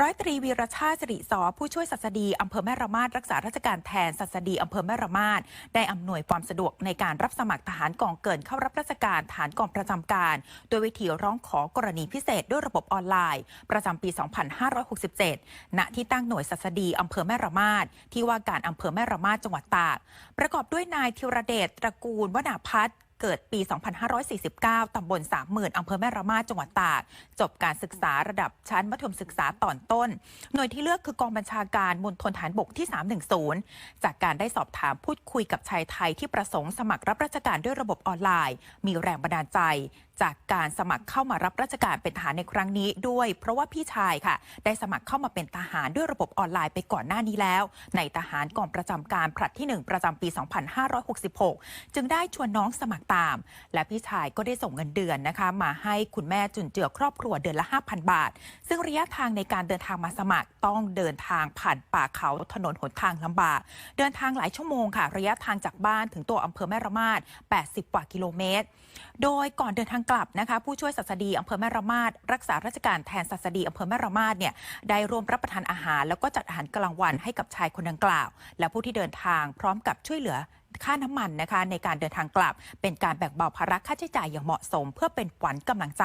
ร้อยตรีวีรชาติสิริสอผู้ช่วยสัสดีอำเภอแม่ระมาดรักษาราชการแทนสัสดีอำเภอแม่ระมาดได้อำนวยความสะดวกในการรับสมัครทหารกองเกินเข้ารับราชการฐานกองประจำการ โดยวิธีร้องขอกรณีพิเศษด้วยระบบออนไลน์ ประจำปี 2567 ณ ที่ตั้งหน่วยสัสดีอำเภอแม่ระมาดที่ว่าการอำเภอแม่ระมาดจังหวัดตาก ประกอบด้วยนายธีรเดชตระกูลวนาพัฒน์ เกิดปี 2549 ตำบลสามหมื่นอำเภอแม่ระมาดจังหวัดตาก จบการศึกษาระดับชั้นมัธยมศึกษาตอนต้น หน่วยที่เลือกคือกองบัญชาการมณฑลฐานบกที่ 310 จากการได้สอบถามพูดคุยกับชายไทยที่ประสงค์สมัครรับราชการด้วยระบบออนไลน์ มีแรงบันดาลใจจากการสมัครเข้ามารับราชการเป็นทหารในครั้งนี้ด้วย เพราะว่าพี่ชายค่ะ ได้สมัครเข้ามาเป็นทหารด้วยระบบออนไลน์ไปก่อนหน้านี้แล้ว ในทหารกองประจำการผลัดที่ 1 ประจำปี 2566 จึงได้ชวนน้องสมัครตาม และพี่ชายก็ได้ส่งเงินเดือนนะคะ มาให้คุณแม่จุนเจือครอบครัวเดือนละ 5,000 บาท ซึ่งระยะทางในการเดินทางมาสมัครต้องเดินทางผ่านป่าเขาถนนหนทางลำบาก เดินทางหลายชั่วโมงค่ะ ระยะทางจากบ้านถึงตัวอำเภอแม่ระมาด80 กว่ากิโลเมตร โดยก่อนเดินทางกลับนะคะผู้ช่วยสัสดีอำเภอแม่ระมาดรักษาราชการแทนสัสดีอำเภอแม่ระมาดเนี่ยได้ร่วมรับประทานอาหาร แล้วก็จัดอาหารกลางวันให้กับชายคนดังกล่าว และผู้ที่เดินทางพร้อมกับช่วยเหลือค่าน้ำมันนะคะในการเดินทางกลับ เป็นการแบ่งเบาภาระค่าใช้จ่ายอย่างเหมาะสม เพื่อเป็นขวัญกำลังใจ